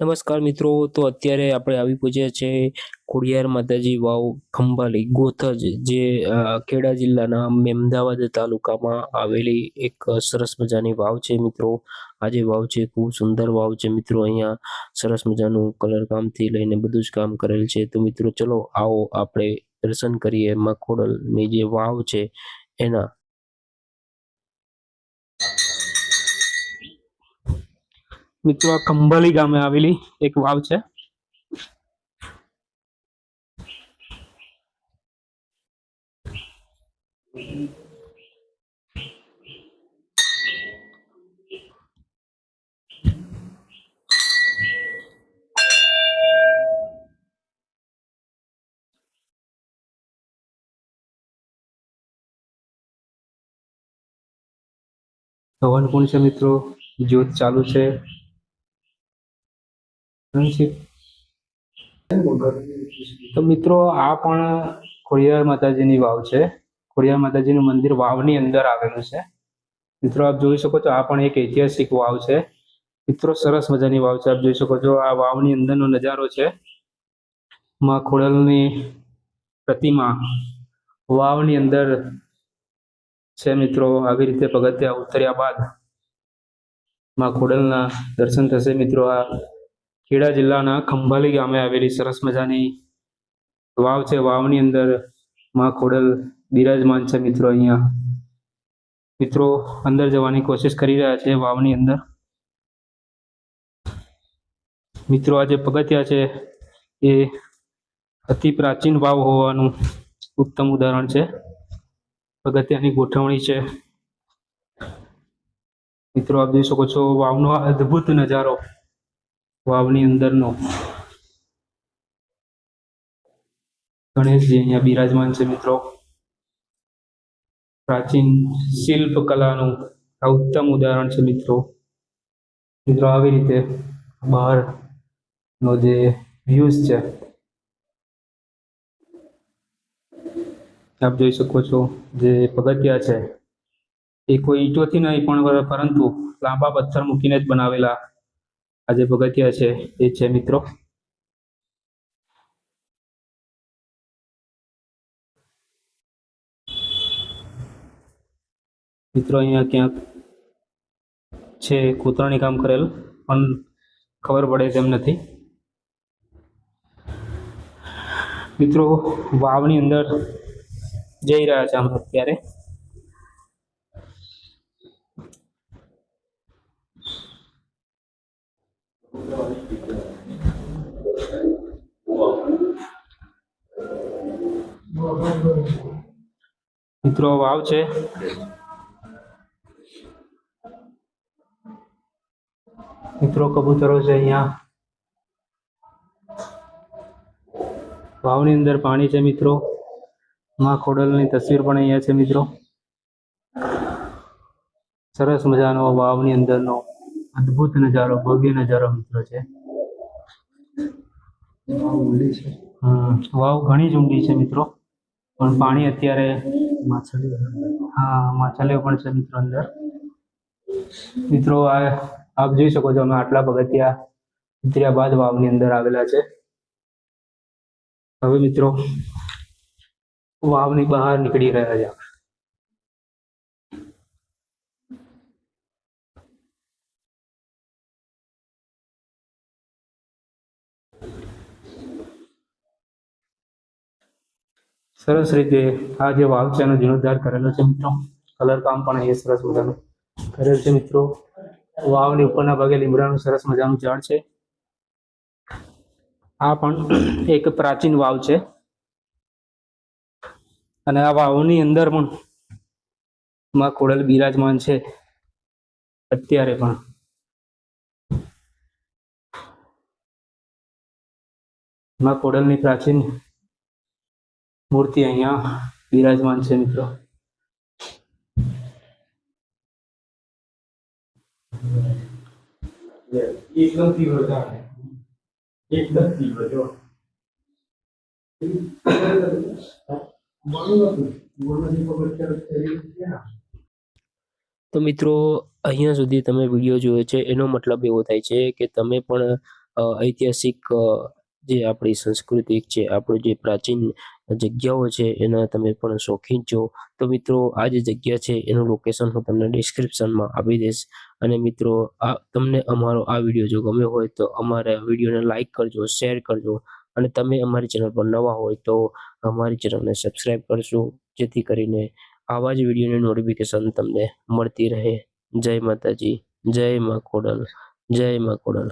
નમસ્કાર મિત્રો, તો અત્યારે આપણે આવી પહોંચ્યા છે ખોડિયાર માતાજી વાવ ખંભાલી ગોથજ, જે ખેડા જિલ્લાના મેમદાવાદ તાલુકામાં આવેલી એક સરસ મજાની વાવ છે મિત્રો. આ જે વાવ છે ખૂબ સુંદર વાવ છે મિત્રો. અહીંયા સરસ મજાનું કલર કામથી લઈને બધું જ કામ કરેલ છે. તો મિત્રો, ચલો આવો આપણે દર્શન કરીએ માં ખોડલની જે વાવ છે એના મિત્રો, આ ખંભાલી ગામે આવેલી એક વાવ છે. હવન કુંડ છે મિત્રો, જ્યોત ચાલુ છે. તો મિત્રો, આ પણ ખોડિયાર માતાજીની વાવ છે. ખોડિયાર માતાજીનું મંદિર વાવની અંદર આવેલું છે. મિત્રો, આપ જોઈ શકો છો, આ પણ એક ઐતિહાસિક વાવ છે. મિત્રો, સરસ મજાની વાવ છે. આપ જોઈ શકો છો, આ વાવની અંદરનો નજારો છે. માં ખોડલની પ્રતિમા વાવની અંદર છે મિત્રો. આવી રીતે પગથિયા ઉતર્યા બાદમાં ખોડલના દર્શન થશે મિત્રો. આ ખેડા જિલ્લાના ખંભાલી ગામે આવેલી સરસ મજાની વાવ છે. વાવની અંદરમાં ખોડલ બિરાજમાન છે મિત્રો અહીંયા. મિત્રો અંદર જવાની કોશિશ કરી રહ્યા છે વાવની અંદર. મિત્રો આ જે પગથિયા છે એ અતિ પ્રાચીન વાવ હોવાનું ઉત્તમ ઉદાહરણ છે. પગથિયાની ગોઠવણી છે. મિત્રો આપ જોઈ શકો છો વાવનો અદ્ભુત નજારો. વાવની અંદરનો. ગણેશજી અહીંયા બિરાજમાન છે મિત્રો. પ્રાચીન શિલ્પ કલાનું આ ઉત્તમ ઉદાહરણ છે મિત્રો. મિત્રો, આવી રીતે બહારનો જે વ્યૂઝ છે. આપ જોઈ શકો છો જે પગથિયા છે. એ કોઈ ઈંટોથી નહીં પણ, પરંતુ લાંબા પથ્થર મૂકીને જ બનાવેલા આ જે પગથિયા છે. એ છે મિત્રો. મિત્રો અહીંયા ક્યાંક છે કોતરણી કામ કરેલ. પણ ખબર પડે તેમ નથી. મિત્રો વાવની અંદર જઈ રહ્યા છે અમે અત્યારે. મિત્રો વાવ છે. મિત્રો કબૂતરો છે અહીંયા. વાવની અંદર પાણી છે મિત્રો. માં ખોડલની તસવીર પણ અહીંયા છે મિત્રો. સરસ મજાનો વાવની અંદરનો અદ્ભુત નજારો ભવ્ય નજારો મિત્રો છે. હમ વાવ ઘણી જ ઊંડી છે મિત્રો. પણ પાણી અત્યારે હા માછલીઓ પણ છે મિત્રો અંદર. મિત્રો આ આપ જોઈ શકો છો અમે આટલા પગથિયા ઉતર્યા બાદ વાવની અંદર આવેલા છે. હવે મિત્રો વાવની બહાર નીકળી રહ્યા છે. સરસ રીતે આ જે વાવ છે, એનો જીર્ણોદ્ધાર કરેલો છે મિત્રો. કલર કામ પણ એ સરસ મજાનું કરેલ છે મિત્રો. વાવની ઉપરના ભાગે લીમડાનું સરસ મજાનું ઝાડ છે. આ પણ એક પ્રાચીન વાવ છે. અને આ વાવની અંદર પણ માં કોડલ બિરાજમાન છે અત્યારે પણ. માં કોડલની પ્રાચીન મૂર્તિ અહીંયા બિરાજમાન છે મિત્રો. એકદમ તીવ્ર એકદમ તીવ્ર જો. તો મિત્રો અહીંયા સુધી તમે વીડિયો જોયો છે એનો મતલબ એવો થાય છે કે તમે પણ અ, ઐતિહાસિક અ, જે આપણી સંસ્કૃતિ છે, આપણું જે પ્રાચીન જગ્યાઓ છે, એના તમે પણ શોખીન છો તો મિત્રો, આ જે જગ્યા છે, એનું લોકેશન હું તમને ડિસ્ક્રિપ્શનમાં આપી દઈશ. અને મિત્રો, આ તમને અમારો આ વીડિયો જો ગમ્યો હોય, તો અમારા વિડીયોને લાઈક કરજો શેર કરજો. અને તમે અમારી ચેનલ પર નવા હોય, તો અમારી ચેનલને સબસ્ક્રાઈબ કરશો, જેથી કરીને આવા જ વિડીયોની નોટિફિકેશન તમને મળતી રહે. જય માતાજી, જય મા કોડલ, જય મા ખોડલ